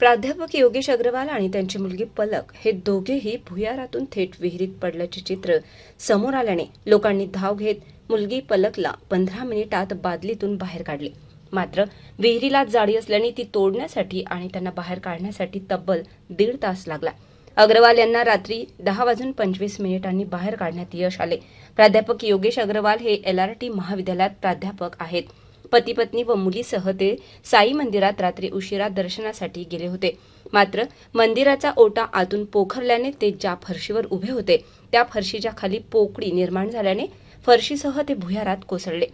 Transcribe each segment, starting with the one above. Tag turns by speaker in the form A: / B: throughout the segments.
A: प्राध्यापक योगेश अग्रवाल आणि त्यांची मुलगी पलक हे दोघेही भुयारातून थेट विहिरीत पडल्याचे चित्र समोर आल्याने लोकांनी धाव घेत मुलगी पलकला पंधरा मिनिटात बादलीतून बाहेर काढले. मात्र विहिरीला जाळी असल्याने ती तोडण्यासाठी आणि त्यांना बाहेर काढण्यासाठी तब्बल दीड तास लागला. अग्रवाल यांना रात्री दहा वाजून पंचवीस मिनिटांनी बाहेर काढण्यात यश आले. प्राध्यापक योगेश अग्रवाल हे एल आर टी महाविद्यालयात प्राध्यापक आहेत. पती पत्नी व मुलीसह ते साई मंदिरात रात्री उशिरा दर्शनासाठी गेले होते. मात्र मंदिराचा ओटा आतून पोखरल्याने ते ज्या फरशीवर उभे होते त्या फरशीच्या खाली पोकळी निर्माण झाल्याने फरशीसह ते भुयारात कोसळले.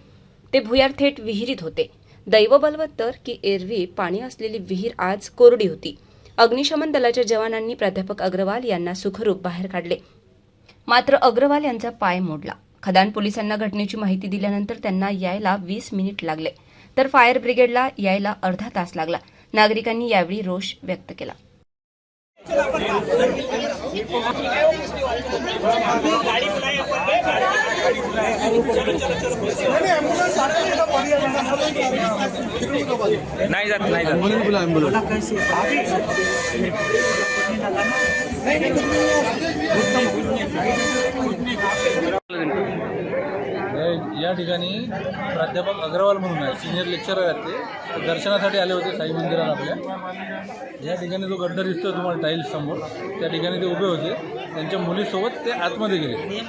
A: ते भुयार थेट विहिरीत होते. दैव बलवत्तर की एरवी पाणी असलेली विहीर आज कोरडी होती. अग्निशमन दलाच्या जवानांनी प्राध्यापक अग्रवाल यांना सुखरूप बाहेर काढले. मात्र अग्रवाल यांचा पाय मोडला. खदान पोलिसांना घटनेची माहिती दिल्यानंतर त्यांना यायला वीस मिनिट लागले. तर फायर ब्रिगेडला यायला अर्धा तास लागला. नागरिकांनी यावेळी रोष व्यक्त केला.
B: नाही जात नाही जात
C: या- या ठिकाणी प्राध्यापक अग्रवाल म्हणून आहे सिनियर लेक्चरर आहेत ते. दर्शनासाठी आले होते साई मंदिरात आपल्या. या ठिकाणी जो गड्डा दिसतोय तुम्हाला टाईल्स समोर त्या ठिकाणी ते उभे होते. त्यांच्या मुलीसोबत ते आतमध्ये गेले.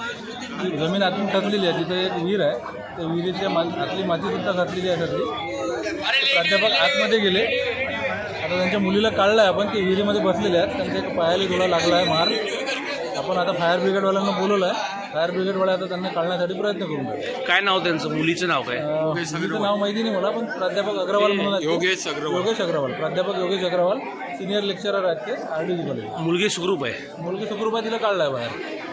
C: ती जमीन आतून टाकलेली आहे तिथं एक विहीर आहे. त्या विहिरीच्या मा आतली मातीसुद्धा घातलेली आहे सगळी ते प्राध्यापक आतमध्ये गेले. आता त्यांच्या मुलीला काढलं आहे आपण ते विहिरीमध्ये बसलेले आहेत. त्यांच्या एक पायाला गोळा लागला आहे मार. आपण आता फायर ब्रिगेडवाल्यांना बोलवलं आहे फायर ब्रिगेडवाले आता त्यांना काढण्यासाठी प्रयत्न करून राहिले
B: काय नाव त्यांचं? मुलीचं नाव काय?
C: अं, मुलीचं नाव माहिती नाही मला पण प्राध्यापक अग्रवाल म्हणून आहेत ते.
D: योगेश अग्रवाल.
C: योगेश अग्रवाल. प्राध्यापक योगेश अग्रवाल सिनियर लेक्चरर आहेत ते आर डी कॉलेज
B: मुलगी सुखरूप आहे.
C: मुलगी सुखरूपा तिला काढलाय बाहेर.